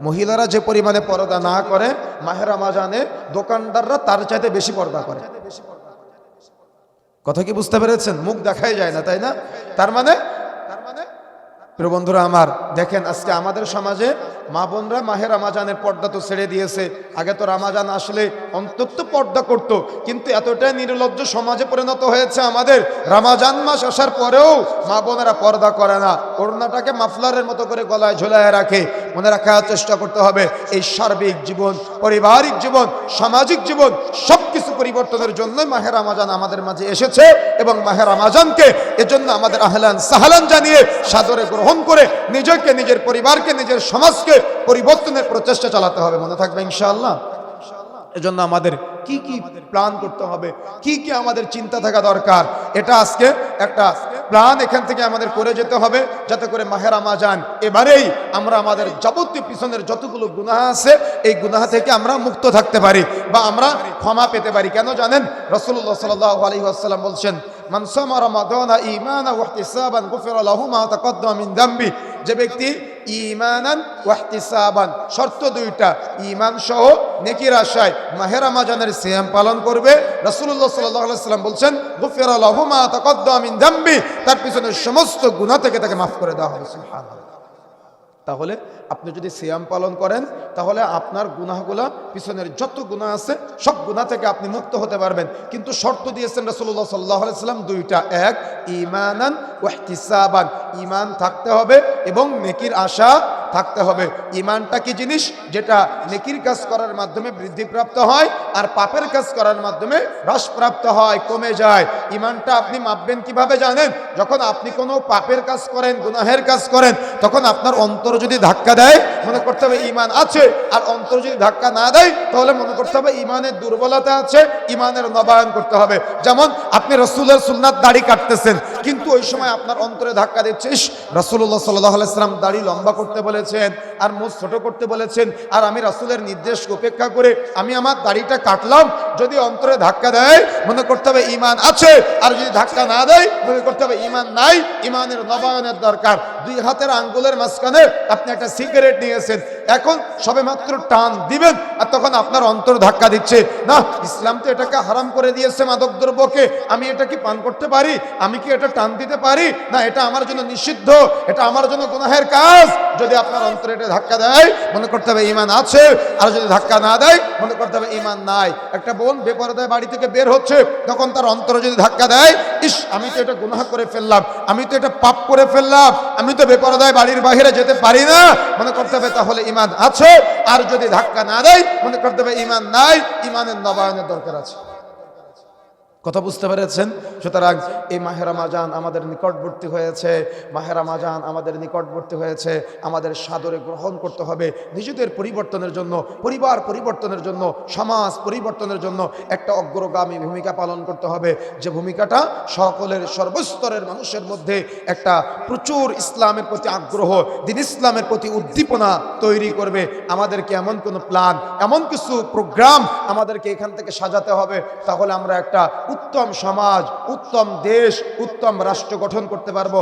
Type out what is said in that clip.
মহিলারা যে পরিমাণে পর্দা না করে মাহেরা মাজানে দোকানদাররা তার চাইতে বেশি পর্দা করে। কথা কি বুঝতে পেরেছেন? মুখ দেখাই যায় না, তাই না? তার মানে তার মানে প্রিয় বন্ধুরা আমার, দেখেন আজকে আমাদের সমাজে মা বোনরা মাহের রামাজানের পর্দা তো ছেড়ে দিয়েছে। আগে তো রামাজান আসলে অন্তত পর্দা করত, কিন্তু এতটাই নির্লজ্জ সমাজে পরিণত হয়েছে আমাদের। রামাজান মাস আসার পরেও মা বোনেরা পর্দা করে না। করোনাটাকে মাফলারের মতো করে গলায় ঝোলায় রাখে। মনে রাখার চেষ্টা করতে হবে, এই সার্বিক জীবন, পারিবারিক জীবন, সামাজিক জীবন সব কিছু পরিবর্তনের জন্যই মাহের রামাজান আমাদের মাঝে এসেছে এবং মাহের রামাজানকে এজন্য আমাদের আহলান সাহালান জানিয়ে সাদরে গ্রহণ করে নিজেকে, নিজের পরিবারকে, নিজের সমাজকে পরিবর্তনের প্রচেষ্টা চালাতে হবে, মনে থাকবে ইনশাআল্লাহ। এজন্য আমাদের কি কি প্ল্যান করতে হবে, কি কি আমাদের চিন্তা থাকা দরকার, এটা আজকে একটা প্ল্যান এখান থেকে আমাদের করে যেতে হবে, যাতে করে মাহের আমাজান এবারেই আমরা আমাদের যাবতীয় পিছনের যতগুলো গুনাহ আছে, এই গুনাহ থেকে আমরা মুক্ত থাকতে পারি বা আমরা ক্ষমা পেতে পারি। কেন জানেন? রসুল্লাহ সাল্লাহ আলী আসসালাম বলছেন, মান সামা রামাদানা ঈমানা ওয়া গুফিরা লাহু মা তাকাদ্দামা মিন যে ব্যক্তি ঈমানান ওয়াহতিসাবান শর্ত দুইটা ইমান সহ নেকির আশায় মাহে রমাজানের সিয়াম পালন করবে। আলাইহি সাল্লাম বলছেন মা তাকাদ্দামা মিন যামবি তার পিছনের সমস্ত গুণা থেকে তাকে মাফ করে দেওয়া হবে, সুবহানাল্লাহ। তাহলে আপনি যদি সিয়াম পালন করেন, তাহলে আপনার গুনাহগুলা পিছনের যত গুনাহ আছে, সব গুনাহ থেকে আপনি মুক্ত হতে পারবেন। কিন্তু শর্ত দিয়েছেন রাসূলুল্লাহ সাল্লাল্লাহু আলাইহি সাল্লাম দুইটা। এক, ঈমানান ওয়া ইহতিসাবান। ঈমান থাকতে হবে এবং নেকির আশা থাকতে হবে। ইমানটা কি জিনিস? যেটা নেকির কাজ করার মাধ্যমে বৃদ্ধিপ্রাপ্ত হয় আর পাপের কাজ করার মাধ্যমে হ্রাসপ্রাপ্ত হয়, কমে যায়। ইমানটা আপনি মাপবেন কীভাবে জানেন? যখন আপনি কোনো পাপের কাজ করেন, গুনাহের কাজ করেন তখন আপনার অন্তর যদি ধাক্কা দেয়, মনে করতে হবে ইমান আছে। আর অন্তর যদি ধাক্কা না দেয়, তাহলে মনে করতে হবে ইমানের দুর্বলতা আছে ইমানের নবায়ন করতে হবে। যেমন আপনি রসুলের সুন্নাত দাড়ি কাটতেছেন, কিন্তু ওই সময় আপনার অন্তরে ধাক্কা দিচ্ছে ইস রসুল্লাহ সাল্লাম দাড়ি লম্বা করতে বলেছেন, আর মুখ ছোট করতে বলেছেন, আর আমি রসুলের নির্দেশ উপেক্ষা করে আমি আমার দাড়িটা কাটলাম যদি অন্তরে ধাক্কা দেয়, মনে করতে হবে ইমান আছে, আর যদি ধাক্কা না দেয়, মনে করতে হবে ইমান নাই ইমানের নবায়নের দরকার। দুই হাতের আঙ্গুলের মাঝখানে আপনি একটা সিগারেট নিয়েছেন এখন সবে মাত্র টান দিবেন, আর তখন আপনার অন্তর ধাক্কা দিচ্ছে। না, ইসলাম তো এটাকে হারাম করে দিয়েছে মাদক দ্রব্যকে। আমি এটা কি পান করতে পারি? আমি কি এটা টান দিতে পারি? না, এটা আমার জন্য নিষিদ্ধ, এটা আমার জন্য গুনাহের কাজ। যদি আপনার অন্তরে এটা ধাক্কা দেয়, মনে করতে হবে ইমান আছে। আর যদি ধাক্কা না দেয়, মনে করতে হবে ইমান নাই। একটা বোন বেপরদায় বাড়ি থেকে বের হচ্ছে, তখন তার অন্তরে যদি ধাক্কা দেয় ইস, আমি তো এটা গুনাহ করে ফেললাম, আমি তো এটা পাপ করে ফেললাম, আমি তো বেপরদায় বাড়ির বাহিরে যেতে পারি না। মনে করতে হবে তাহলে ইমান আছে, আর যদি ধাক্কা না দেয়, মনে করতে হবে ইমান নাই ইমানের নবায়নের দরকার আছে। কথা বুঝতে পেরেছেন? সুতরাং এই মাহেরা মাজান আমাদের নিকটবর্তী হয়েছে মাহেরা মাজান আমাদের নিকটবর্তী হয়েছে, আমাদের সাদরে গ্রহণ করতে হবে। নিজেদের পরিবর্তনের জন্য, পরিবার পরিবর্তনের জন্য, সমাজ পরিবর্তনের জন্য একটা অগ্রগামী ভূমিকা পালন করতে হবে। যে ভূমিকাটা সকলের সর্বস্তরের মানুষের মধ্যে একটা প্রচুর ইসলামের প্রতি আগ্রহ, দিন ইসলামের প্রতি উদ্দীপনা তৈরি করবে। আমাদেরকে এমন কোনো প্ল্যান এমন কিছু প্রোগ্রাম আমাদেরকে এখান থেকে সাজাতে হবে, তাহলে আমরা একটা উত্তম সমাজ উত্তম দেশ উত্তম রাষ্ট্র গঠন করতে পারব।